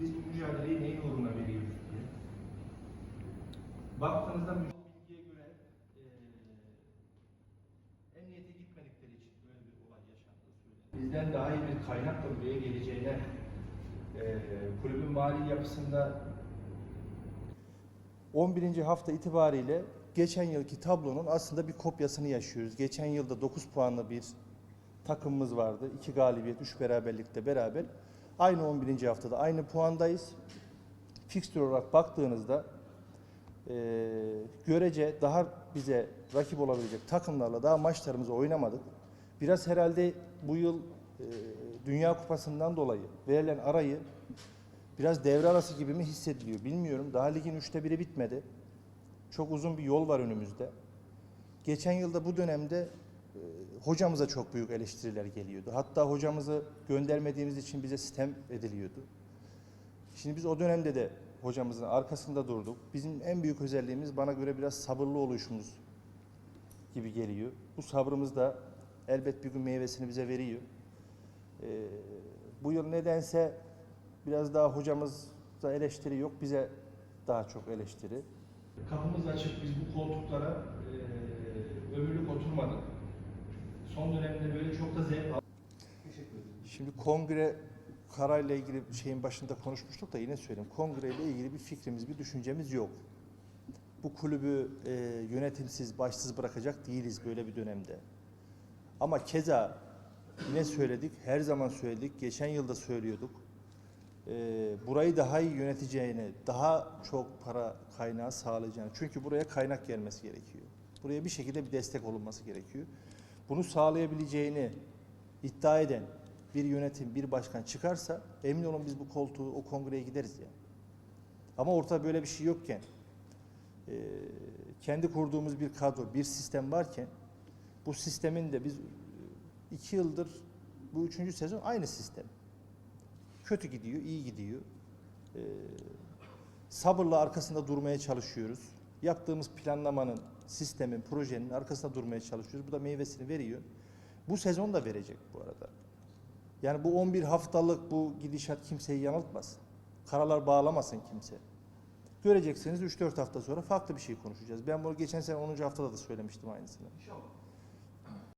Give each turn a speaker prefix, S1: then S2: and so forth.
S1: biz bu mücadeleyi neyin uğruna veriyoruz diye. Baktığınızda bilgiye göre eee emniyete gitmedikleri için böyle bir olay yaşandığı söyleniyor. Bizden daha iyi bir kaynakla buraya geleceğine eee kulübün mali yapısında
S2: 11. hafta itibariyle geçen yılki tablonun aslında bir kopyasını yaşıyoruz. Geçen yılda 9 puanlı bir takımımız vardı. 2 galibiyet, 3 beraberlikte beraber. Aynı 11. haftada aynı puandayız. Fikstür olarak baktığınızda eee, görece daha bize rakip olabilecek takımlarla daha maçlarımızı oynamadık. Biraz herhalde bu yıl eee, Dünya Kupası'ndan dolayı verilen arayı biraz devre arası gibi mi hissediliyor bilmiyorum. Daha ligin üçte biri bitmedi. Çok uzun bir yol var önümüzde. Geçen yılda bu dönemde e, hocamıza çok büyük eleştiriler geliyordu. Hatta hocamızı göndermediğimiz için bize sitem ediliyordu. Şimdi biz o dönemde de hocamızın arkasında durduk. Bizim en büyük özelliğimiz bana göre biraz sabırlı oluşumuz gibi geliyor. Bu sabrımız da elbet bir gün meyvesini bize veriyor. Ee, bu yıl nedense biraz daha hocamızda eleştiri yok, bize daha çok eleştiri.
S1: Kapımız açık. Biz bu koltuklara oturmadık. Son dönemde böyle çok da zevk.
S2: Şimdi kongre kararıyla ilgili şeyin başında konuşmuştuk da yine söyleyeyim. Kongreyle ilgili bir fikrimiz, bir düşüncemiz yok. Bu kulübü e, yönetimsiz, başsız bırakacak değiliz böyle bir dönemde. Ama keza yine söyledik, her zaman söyledik, geçen yılda söylüyorduk. E, burayı daha iyi yöneteceğini, daha çok para kaynağı sağlayacağını. Çünkü buraya kaynak gelmesi gerekiyor. Buraya bir şekilde bir destek olunması gerekiyor. Bunu sağlayabileceğini iddia eden bir yönetim, bir başkan çıkarsa emin olun biz bu koltuğu, o kongreye gideriz yani. Ama ortada böyle bir şey yokken, e, kendi kurduğumuz bir kadro, bir sistem varken bu sistemin de biz e, iki yıldır bu üçüncü sezon aynı sistem. Kötü gidiyor, iyi gidiyor. E, sabırla arkasında durmaya çalışıyoruz. Yaptığımız planlamanın, sistemin, projenin arkasında durmaya çalışıyoruz. Bu da meyvesini veriyor. Bu sezon da verecek bu arada. Yani bu 11 haftalık bu gidişat kimseyi yanıltmasın. Karalar bağlamasın kimse. Göreceksiniz 3-4 hafta sonra farklı bir şey konuşacağız. Ben bunu geçen sene 10. haftada da söylemiştim aynısını.
S1: İnşallah.